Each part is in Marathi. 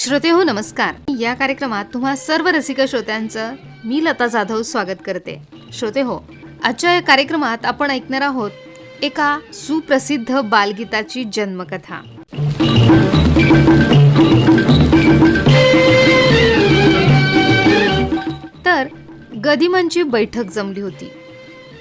श्रोते हो नमस्कार. या कार्यक्रमात तुम्हा सर्व रसिक श्रोत्यांचं मी लता जाधव स्वागत करते. श्रोते हो आजच्या या कार्यक्रमात आपण ऐकणार आहोत एका सुप्रसिद्ध बालगीताची जन्मकथा. तर गदिमांची बैठक जमली होती.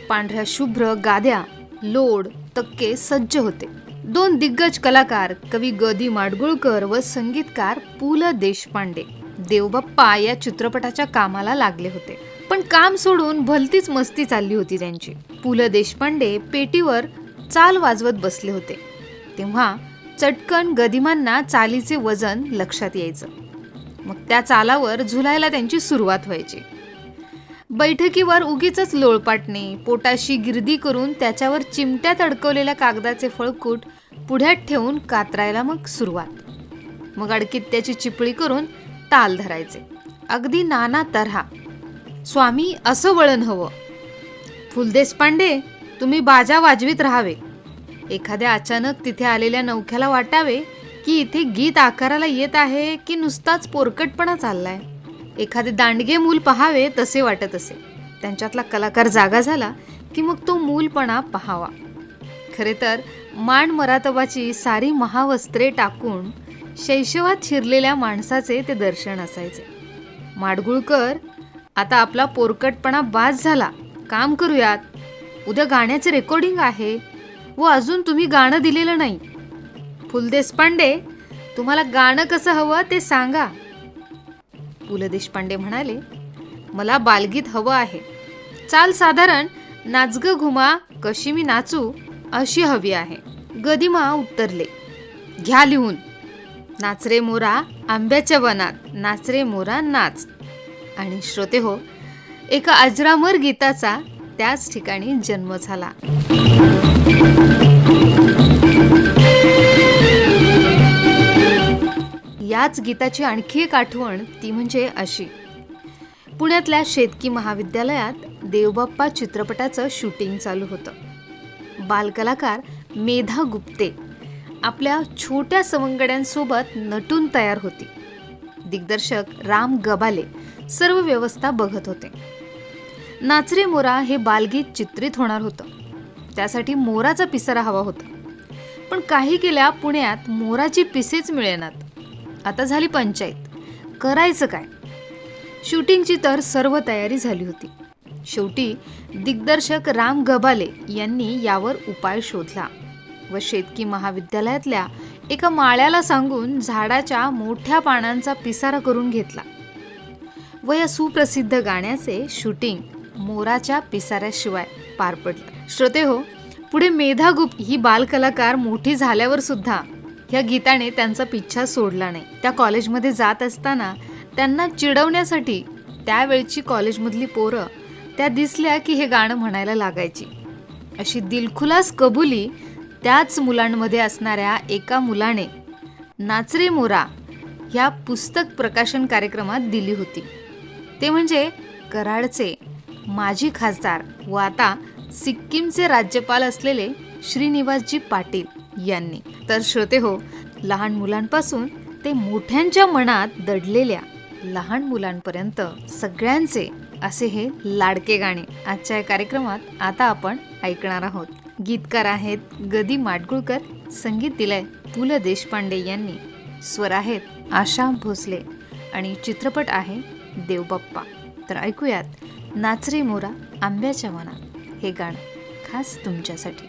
पांढऱ्या शुभ्र गाद्या लोड तक्के सज्ज होते. दोन दिग्गज कलाकार कवी गदी माडगुळकर व संगीतकार पु ल देशपांडे. देवबाप्पा या चित्रपटाच्या कामाला लागले होते. पण काम सोडून भलतीच मस्ती चालली होती त्यांची. पु ल देशपांडे पेटीवर चाल वाजवत बसले होते. तेव्हा चटकन गदिमांना चालीचे वजन लक्षात यायचं. मग त्या चालावर झुलायला त्यांची सुरुवात व्हायची. बैठकीवर उगीच लोळपाटणे पोटाशी गिरदी करून त्याच्यावर चिमट्यात अडकवलेल्या कागदाचे फळकूट पुढ्यात ठेवून कातरायला मग सुरुवात. मग अडकीत त्याची चिपळी करून ताल धरायचे. अगदी नाना तऱ्हा स्वामी असं वळण हवं. फुलदेश पांडे तुम्ही बाजा वाजवीत राहावे. एखाद्या अचानक तिथे आलेल्या नौख्याला वाटावे की इथे गीत आकाराला येत आहे की नुसताच पोरकटपणा चाललाय. एखादे दांडगे मूल पहावे तसे वाटत असे. त्यांच्यातला कलाकार जागा झाला की मग तो मूलपणा पहावा. खरे तर मान मरातबाची सारी महावस्त्रे टाकून शैशवात शिरलेल्या माणसाचे ते दर्शन असायचे. माडगुळकर आता आपला पोरकटपणा बाज झाला. काम करूयात. उद्या गाण्याचे रेकॉर्डिंग आहे व अजून तुम्ही गाणं दिलेलं नाही. फुल देशपांडे तुम्हाला गाणं कसं हवं ते सांगा. पु ल देशपांडे म्हणाले मला बालगीत हवं आहे. चाल साधारण नाचग घुमा कशी मी नाचू अशी हवी आहे. गदिमा उत्तरले. घ्या लिहून. नाचरे मोरा आंब्याच्या वनात. नाचरे मोरा नाच. आणि श्रोते हो एका अजरामर गीताचा त्याच ठिकाणी जन्म झाला. याच गीताची आणखी एक आठवण ती म्हणजे अशी. पुण्यातल्या शेतकी महाविद्यालयात देवबाप्पा चित्रपटाचं शूटिंग चालू होतं. बालकलाकार मेधा गुप्ते आपल्या छोट्या सवंगड्यांसोबत नटून तयार होती. दिग्दर्शक राम गबाले सर्व व्यवस्था बघत होते. नाचरे मोरा हे बालगीत चित्रित होणार होतं. त्यासाठी मोराचा पिसारा हवा होता. पण काही केल्या पुण्यात मोराची पिसेच मिळेनात. आता झाली पंचायत. करायचं काय? शूटिंगची तर सर्व तयारी झाली होती. शेवटी दिग्दर्शक राम गबाले यांनी यावर उपाय शोधला व शेतकी महाविद्यालयातल्या एका माळ्याला सांगून झाडाच्या मोठ्या पानांचा पिसारा करून घेतला व या सुप्रसिद्ध गाण्याचे शूटिंग मोराच्या पिसाऱ्याशिवाय पार पडलं. श्रोते हो पुढे मेधा गुप्त ही बालकलाकार मोठी झाल्यावर सुद्धा ह्या गीताने त्यांचा पिच्छा सोडला नाही. त्या कॉलेजमध्ये जात असताना त्यांना चिडवण्यासाठी त्यावेळची कॉलेजमधली पोरं त्या दिसल्या की हे गाणं म्हणायला लागायची. अशी दिलखुलास कबुली त्याच मुलांमध्ये असणाऱ्या एका मुलाने नाचरे मोरा ह्या पुस्तक प्रकाशन कार्यक्रमात दिली होती. ते म्हणजे कराडचे माजी खासदार व आता सिक्कीमचे राज्यपाल असलेले श्रीनिवासजी पाटील यांनी. तर श्रोते हो लहान मुलांपासून ते मोठ्यांच्या मनात दडलेल्या लहान मुलांपर्यंत सगळ्यांचे असे हे लाडके गाणे. आजच्या या कार्यक्रमात आता आपण ऐकणार आहोत. गीतकार आहेत गदी माडगुळकर संगीत दिलंय पु ल देशपांडे यांनी. स्वर आहेत आशा भोसले आणि चित्रपट आहे देवबाप्पा. तर ऐकूयात नाचरे मोरा आंब्याच्या वनात हे गाणं खास तुमच्यासाठी.